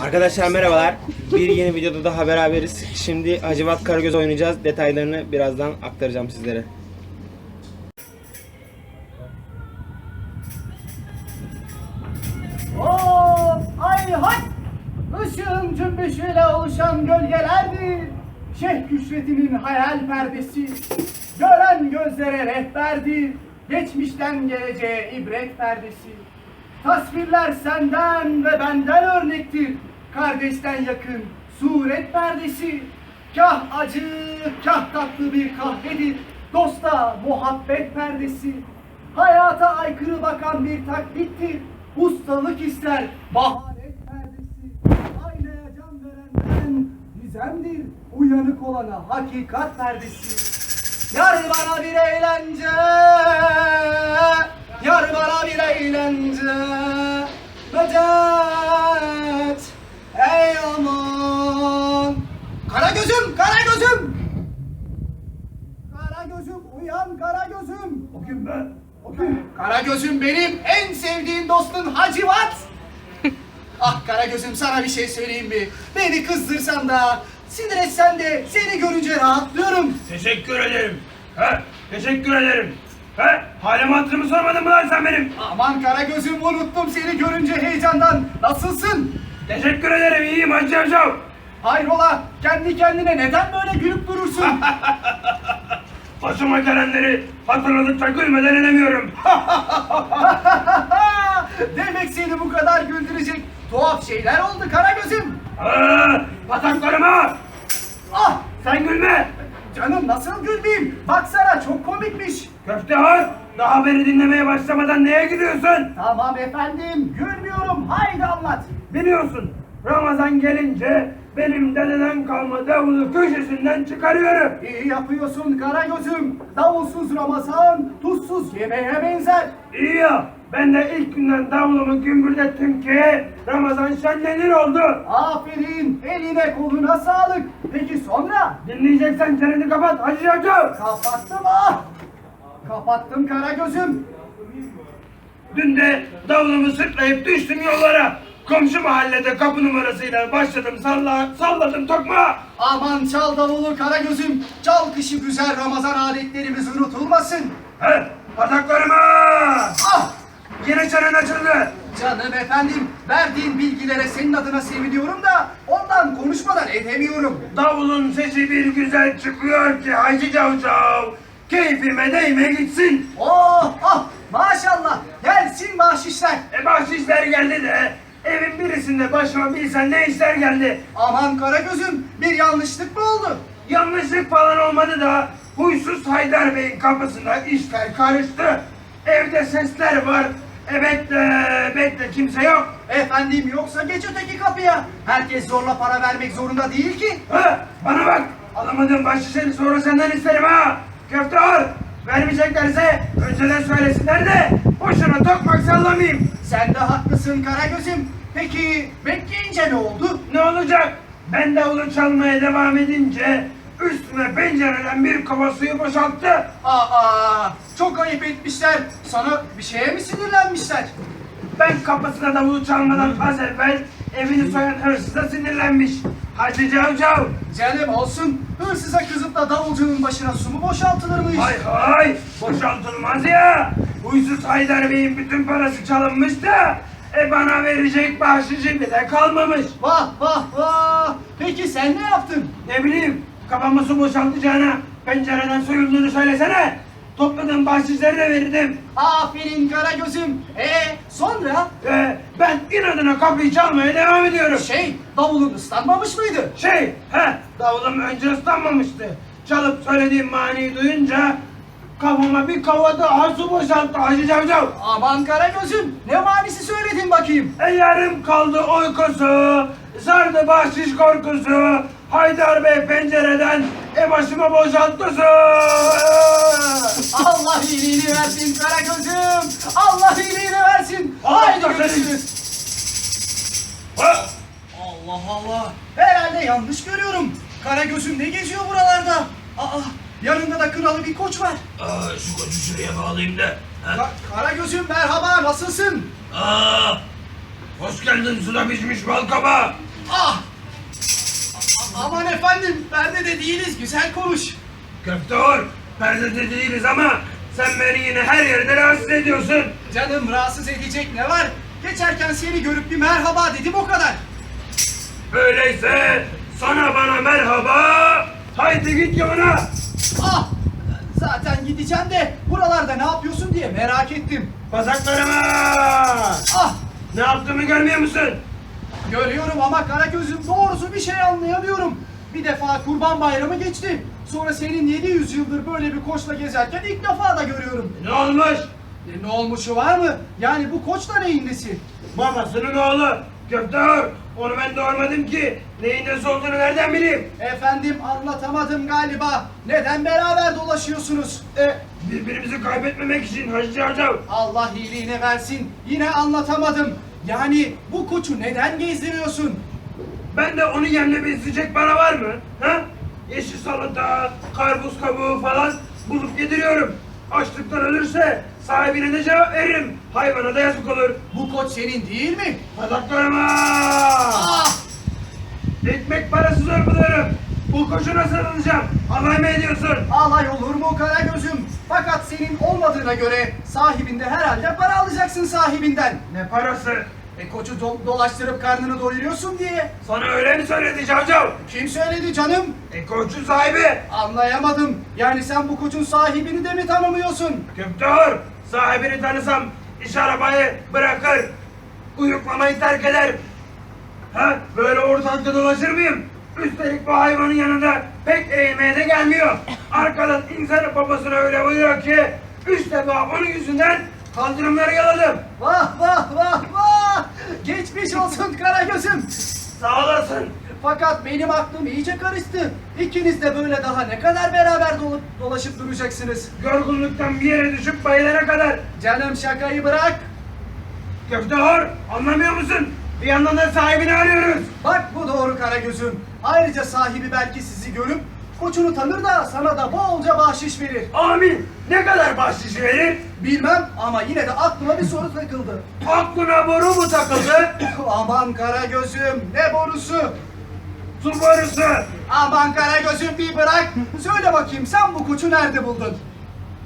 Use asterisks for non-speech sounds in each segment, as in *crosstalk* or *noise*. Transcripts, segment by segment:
Arkadaşlar merhabalar. Bir yeni videoda daha beraberiz. Şimdi Hacivat Karagöz oynayacağız. Detaylarını birazdan aktaracağım sizlere. Hop ay hay! Işığın cümbüşüyle oluşan gölgelerdir. Şeyh Küşret'inin hayal perdesi. Gören gözlere rehberdir. Geçmişten geleceğe ibret perdesi. Tasvirler senden ve benden örnektir. Kardeşten yakın suret perdesi. Kah acı, kah tatlı bir kahvedir. Dosta muhabbet perdesi. Hayata aykırı bakan bir taklittir. Ustalık ister baharet perdesi. Aynaya can verenden gizemdir. Uyanık olana hakikat perdesi. Yar bana bir eğlence, yar bana bir eğlence. Medet, ey aman. Kara gözüm, kara gözüm. Kara gözüm uyan kara gözüm. O gün ben. O gün. Kara gözüm benim en sevdiğim dostun Hacivat. *laughs* ah kara gözüm sana bir şey söyleyeyim mi? Beni kızdırsan da sinir etsen de seni görünce rahatlıyorum. Teşekkür ederim. He, teşekkür ederim. He, halimi hatırımı sormadın mı lan sen benim? Aman kara gözüm unuttum seni görünce heyecandan. Nasılsın? Teşekkür ederim, iyiyim Hacı Avcı. Hayrola kendi kendine neden böyle gülüp durursun? *laughs* Başıma gelenleri hatırladıkça gülmeden edemiyorum. *laughs* Demek seni bu kadar güldürecek tuhaf şeyler oldu kara gözüm. Aa, pataklarıma! Ah Sen gülme! canım nasıl gülmeyeyim? Baksana çok komikmiş. Köfte har, daha beni dinlemeye başlamadan neye gidiyorsun? Tamam efendim gülmüyorum haydi anlat. Biliyorsun, Ramazan gelince benim dededen kalma davulu köşesinden çıkarıyorum. İyi yapıyorsun kara gözüm. Davulsuz Ramazan tuzsuz yemeğe benzer. İyi ya, ben de ilk günden davulumu gümbürdettim ki Ramazan şenlenir oldu. Aferin eline koluna sağlık. Peki sonra? Dinleyeceksen çeneni kapat Hacı Avcı. Kapattım ah. Kapattım kara gözüm. Dün de davulumu sırtlayıp düştüm yollara. Komşu mahallede kapı numarasıyla başladım salla, salladım tokma. Aman çal davulu kara gözüm. Çal kışı güzel Ramazan adetlerimiz unutulmasın. He, pataklarıma! Ah Yine çenen açıldı. canım efendim verdiğin bilgilere senin adına seviniyorum da ondan konuşmadan edemiyorum. Davulun sesi bir güzel çıkıyor ki Hacı Cavcav. Keyfime değme gitsin. Oh ah maşallah gelsin bahşişler. E bahşişler geldi de evin birisinde başıma bilsen ne işler geldi. Aman kara gözüm bir yanlışlık mı oldu? Yanlışlık falan olmadı da huysuz Haydar Bey'in kapısında işler karıştı. Evde sesler var. E bekle, bekle kimse yok. Efendim yoksa geç öteki kapıya. Herkes zorla para vermek zorunda değil ki. Ha, bana bak. Alamadığım bahşişleri sonra senden isterim ha. Köfte al. Vermeyeceklerse önceden söylesinler de boşuna tokmak sallamayayım. Sen de haklısın Karagöz'üm. Peki bekleyince ne oldu? Ne olacak? Ben davulu çalmaya devam edince üstüme pencereden bir kova suyu boşalttı. Aa, çok ayıp etmişler. Sana bir şeye mi sinirlenmişler? Ben kapısına davulu çalmadan az evvel evini soyan hırsıza sinirlenmiş. Hacı Cavcav. Canım olsun. Hırsıza kızıp da davulcunun başına su mu boşaltılırmış? Hay hay boşaltılmaz ya. Huysuz Haydar Bey'in bütün parası çalınmış da e bana verecek bahşişi bile kalmamış. Vah vah vah. Peki sen ne yaptın? Ne bileyim kafama su boşaltacağına pencereden soyulduğunu söylesene. Topladığım bahşişleri de verirdim. Aferin Karagöz'üm. E sonra? Ve ben inadına kapıyı çalmaya devam ediyorum. Şey, davulun ıslanmamış mıydı? Şey, he, davulum önce ıslanmamıştı. Çalıp söylediğim maniyi duyunca kafama bir kova daha su boşalttı Hacı Cavcav. Aman Karagöz'üm, ne manisi söyledin bakayım? E yarım kaldı uykusu, sardı bahşiş korkusu. Haydar Bey pencereden e başıma boşalttı su. Allah iyiliğini versin Karagöz'üm. Allah iyiliğini versin. Haydi görüşürüz. Ha! Allah Allah. Herhalde yanlış görüyorum. Karagöz'üm ne geziyor buralarda? Aa, yanında da kralı bir koç var. Aa, şu koçu şuraya bağlayayım da. Ka- Karagöz'üm merhaba, nasılsın? Aa, Hoş geldin suda pişmiş bal kabağı. Ah! Aman efendim, perdede değiliz, güzel konuş. Köfteor, perdede değiliz ama sen beni yine her yerde rahatsız ediyorsun. Canım rahatsız edecek ne var? Geçerken seni görüp bir merhaba dedim o kadar. Öyleyse sana bana merhaba. Haydi git yoluna. Ah! Zaten gideceğim de buralarda ne yapıyorsun diye merak ettim. Bacaklarıma. Ah! Ne yaptığımı görmüyor musun? Görüyorum ama Karagöz'üm doğrusu bir şey anlayamıyorum. Bir defa kurban bayramı geçti. Sonra senin 700 yıldır böyle bir koçla gezerken ilk defa da görüyorum. Ne olmuş? E, ne olmuşu var mı? Yani bu koç da neyin nesi? Babasının oğlu. Köfteor. Onu ben doğurmadım ki. Neyin nesi olduğunu nereden bileyim? Efendim anlatamadım galiba. Neden beraber dolaşıyorsunuz? E, Birbirimizi kaybetmemek için Hacı Hacı. Allah iyiliğini versin. Yine anlatamadım. Yani bu koçu neden gezdiriyorsun? Ben de onu yemle besleyecek para var mı? Ha? Yeşil salata, karpuz kabuğu falan bulup yediriyorum. Açlıktan ölürse sahibine de cevap veririm. Hayvana da yazık olur. Bu koç senin değil mi? Bacaklarıma! Ah! Ekmek parası zor buluyorum. Bu koşu nasıl alacağım? Alay mı ediyorsun? Alay olur mu Karagöz'üm? Fakat senin olmadığına göre sahibinde herhalde para alacaksın sahibinden. Ne parası? E koçu do- dolaştırıp karnını doyuruyorsun diye. Sana öyle mi söyledi Cavcav? Kim söyledi canım? E koçun sahibi. Anlayamadım. Yani sen bu koçun sahibini de mi tanımıyorsun? Köftehor, sahibini tanısam iş arabayı bırakır, uyuklamayı terk eder. Ha, böyle ortalıkta dolaşır mıyım? Üstelik bu hayvanın yanında pek eğilmeye de gelmiyor. Arkadan insanın babasına öyle vuruyor ki, üç defa onun yüzünden kaldırımları yaladım. Vah vah vah vah! Geçmiş olsun Karagöz'üm. Sağ olasın. Fakat benim aklım iyice karıştı. İkiniz de böyle daha ne kadar beraber dolup dolaşıp duracaksınız? Yorgunluktan bir yere düşüp bayılana kadar. Canım şakayı bırak. Köftehor, anlamıyor musun? Bir yandan da sahibini arıyoruz. Bak bu doğru Karagöz'üm. Ayrıca sahibi belki sizi görüp koçunu tanır da sana da bolca bahşiş verir. Amin. Ne kadar bahşiş verir? Bilmem ama yine de aklıma bir soru takıldı. Aklına boru mu takıldı? *laughs* Aman Karagöz'üm ne borusu? Su borusu. Aman Karagöz'üm bir bırak. Söyle bakayım sen bu koçu nerede buldun?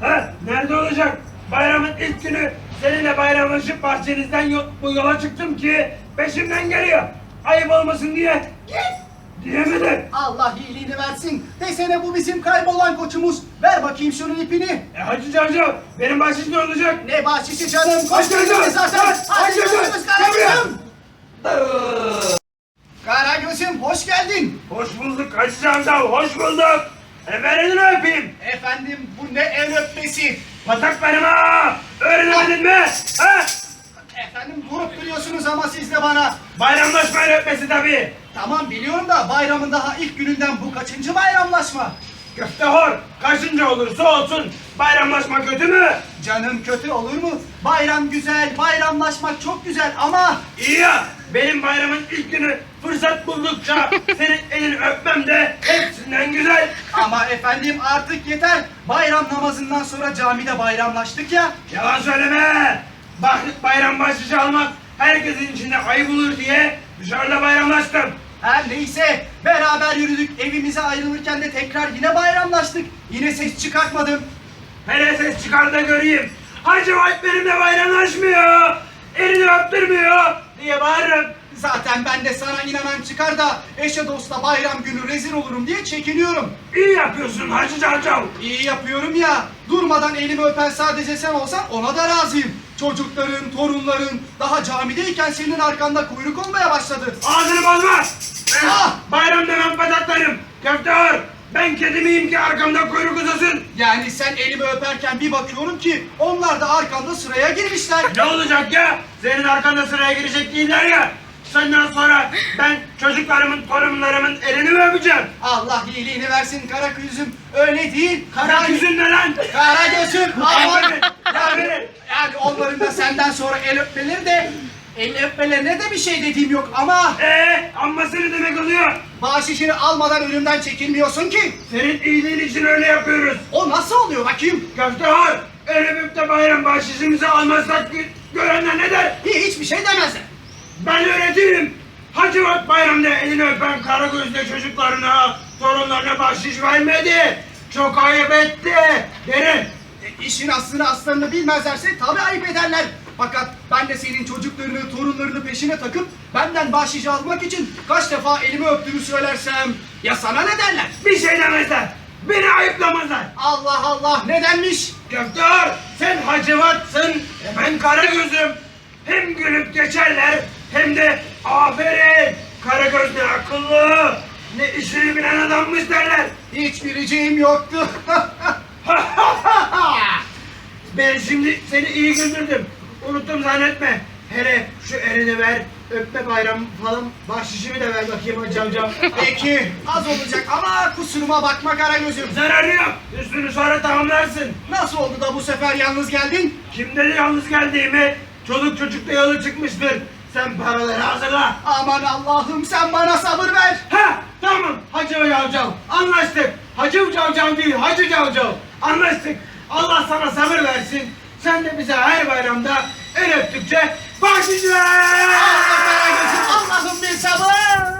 Ha, nerede olacak? Bayramın ilk günü seninle bayramlaşıp bahçenizden yo- bu yola çıktım ki peşimden geliyor. Ayıp olmasın diye. Git. Diyemedi. Allah iyiliğini versin. Desene bu bizim kaybolan koçumuz. Ver bakayım şunun ipini. E Hacı Cavcav, benim bahşiş ne olacak? Ne bahşişi canım? Koç dediniz hadi, zaten. gözümüz hadi, Karagöz'üm. Karagöz'üm hoş geldin. Hoş bulduk Hacı Cavcav, hoş bulduk. E elini öpeyim. Efendim bu ne el öpmesi? Pataklarıma öğrenemedin Öpmesi tabii. Tamam biliyorum da bayramın daha ilk gününden bu kaçıncı bayramlaşma? Köftehor, kaçıncı olursa olsun bayramlaşma kötü mü? Canım kötü olur mu? Bayram güzel, bayramlaşmak çok güzel ama... İyi ya, benim bayramın ilk günü fırsat buldukça *laughs* senin elini öpmem de hepsinden güzel. Ama efendim artık yeter. Bayram namazından sonra camide bayramlaştık ya. Yalan söyleme. Bak bayram bahşişi almak herkesin içinde ayıp olur diye dışarıda bayramlaştım. Her neyse beraber yürüdük. Evimize ayrılırken de tekrar yine bayramlaştık. Yine ses çıkartmadım. Hele ses çıkar da göreyim. Hacı Vahit benimle bayramlaşmıyor. Elini öptürmüyor diye bağırırım. Zaten ben de sana inanan çıkar da eşe dosta bayram günü rezil olurum diye çekiniyorum. İyi yapıyorsun Hacı Cavcav. İyi yapıyorum ya. Durmadan elimi öpen sadece sen olsan ona da razıyım. Çocukların, torunların daha camideyken senin arkanda kuyruk olmaya başladı. Ağzını bozma. Ben Ah! bayram demem pataklarım. Köftehor. Ben kedi miyim ki arkamda kuyruk uzasın? Yani sen elimi öperken bir bakıyorum ki onlar da arkanda sıraya girmişler. Ne olacak ya? Senin arkanda sıraya girecek değiller ya. Senden sonra ben çocuklarımın, torunlarımın elini mi öpeceğim? Allah iyiliğini versin kara gözüm. Öyle değil. Kara yüzün ne lan? Kara gözüm. Aman. Aferin, aferin. Yani, onların da senden sonra el öpmeleri de el öpmelerine de bir şey dediğim yok ama Ee, amması ne demek oluyor? bahşişini almadan önümden çekilmiyorsun ki. Senin iyiliğin için öyle yapıyoruz. O nasıl oluyor bakayım? Köftehor, el öpüp de bayram bahşişimizi almazsak gö- görenler ne der? Hiçbir şey demezler. Ben öğretirim. Hacivat Bayram'da elini öpen kara gözlü çocuklarına, torunlarına bahşiş vermedi. Çok ayıp etti. Derin. E, işin aslını aslarını bilmezlerse tabii ayıp ederler. Fakat ben de senin çocuklarını, torunlarını peşine takıp benden bahşiş almak için kaç defa elimi öptüğümü söylersem ya sana ne derler? Bir şey demezler. Beni ayıplamazlar. Allah Allah nedenmiş? Göktuğ sen Hacivat'sın, ben Karagöz'üm. Hem gülüp geçerler hem de aferin Karagöz ne akıllı ne işini bilen adammış derler. Hiç bileceğim yoktu. *laughs* ben şimdi seni iyi güldürdüm. Unuttum zannetme. Hele şu elini ver, öpme bayram falan bahşişimi de ver bakayım hacı amcam. *laughs* Peki az olacak ama kusuruma bakma Karagöz'üm. Zararı yok. Üstünü sonra tamamlarsın. Nasıl oldu da bu sefer yalnız geldin? Kim dedi yalnız geldiğimi? Çoluk çocukla yola çıkmıştır. Sen paraları hazırla. Aman Allah'ım sen bana sabır ver. Ha tamam Hacı Cavcav anlaştık. Hacı Cavcav değil Hacı Cavcav anlaştık. Allah sana sabır versin. Sen de bize her bayramda el öptükçe bahşiş ver. Allah'ım bir sabır.